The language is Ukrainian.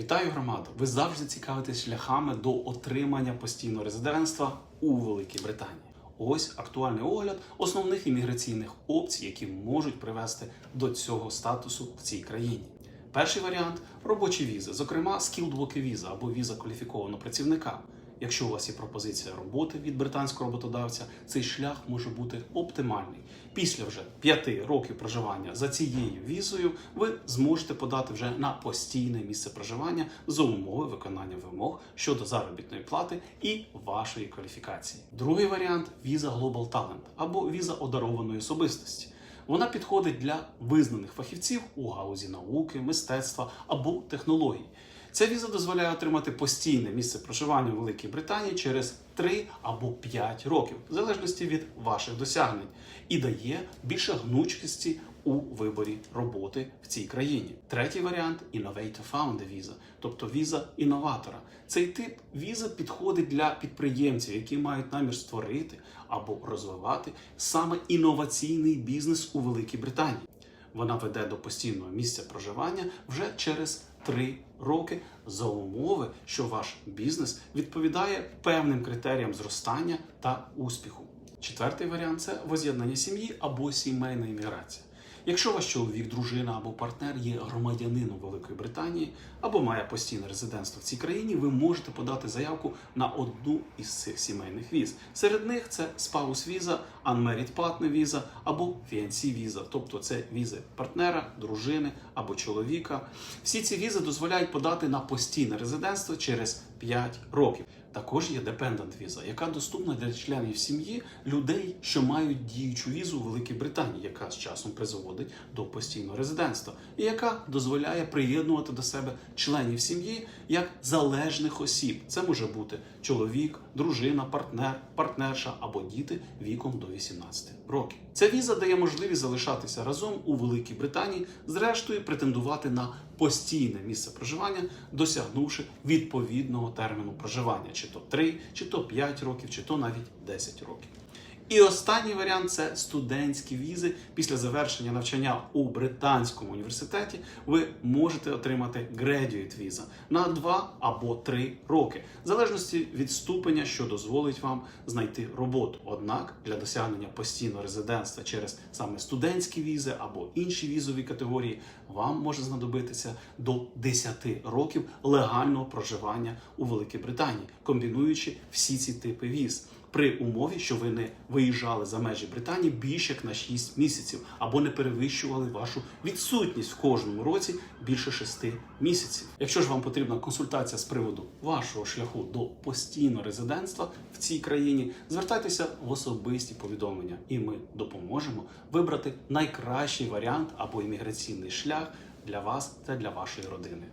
Вітаю громаду! Ви завжди цікавитесь шляхами до отримання постійного резидентства у Великій Британії. Ось актуальний огляд основних імміграційних опцій, які можуть привести до цього статусу в цій країні. Перший варіант робочі візи, зокрема worker віза або віза кваліфікованого працівника. Якщо у вас є пропозиція роботи від британського роботодавця, цей шлях може бути оптимальний. Після вже п'яти років проживання за цією візою ви зможете подати вже на постійне місце проживання за умови виконання вимог щодо заробітної плати і вашої кваліфікації. Другий варіант віза Global Talent або віза одарованої особистості. Вона підходить для визнаних фахівців у галузі науки, мистецтва або технологій. Ця віза дозволяє отримати постійне місце проживання у Великій Британії через 3 або 5 років, в залежності від ваших досягнень, і дає більше гнучкості у виборі роботи в цій країні. Третій варіант Innovator Founder віза, тобто віза інноватора. Цей тип віза підходить для підприємців, які мають намір створити або розвивати саме інноваційний бізнес у Великій Британії. Вона веде до постійного місця проживання вже через 3 роки за умови, що ваш бізнес відповідає певним критеріям зростання та успіху. Четвертий варіант це воз'єднання сім'ї або сімейна імміграція. Якщо ваш чоловік, дружина або партнер є громадянином Великої Британії або має постійне резидентство в цій країні, ви можете подати заявку на одну із цих сімейних віз. Серед них це spouse віза, unmarried partner віза або fiancé віза, тобто це візи партнера, дружини або чоловіка. Всі ці візи дозволяють подати на постійне резидентство через 5 років. Також є депендент віза, яка доступна для членів сім'ї людей, що мають діючу візу у Великій Британії, яка з часом призводить до постійного резидентства, і яка дозволяє приєднувати до себе членів сім'ї як залежних осіб. Це може бути чоловік, дружина, партнер, партнерша або діти віком до 18 років. Ця віза дає можливість залишатися разом у Великій Британії, зрештою претендувати на постійне місце проживання, досягнувши відповідного терміну проживання, чи то 3, чи то 5 років, чи то навіть 10 років. І останній варіант це студентські візи. Після завершення навчання у британському університеті ви можете отримати graduate віза на 2 або 3 роки, в залежності від ступеня, що дозволить вам знайти роботу. Однак для досягнення постійного резидентства через саме студентські візи або інші візові категорії вам може знадобитися до 10 років легального проживання у Великій Британії, комбінуючи всі ці типи віз при умові, що ви не виїжджали за межі Британії більше як на 6 місяців, або не перевищували вашу відсутність в кожному році більше 6 місяців. Якщо ж вам потрібна консультація з приводу вашого шляху до постійного резидентства в цій країні, звертайтеся в особисті повідомлення, і ми допоможемо вибрати найкращий варіант або імміграційний шлях для вас та для вашої родини.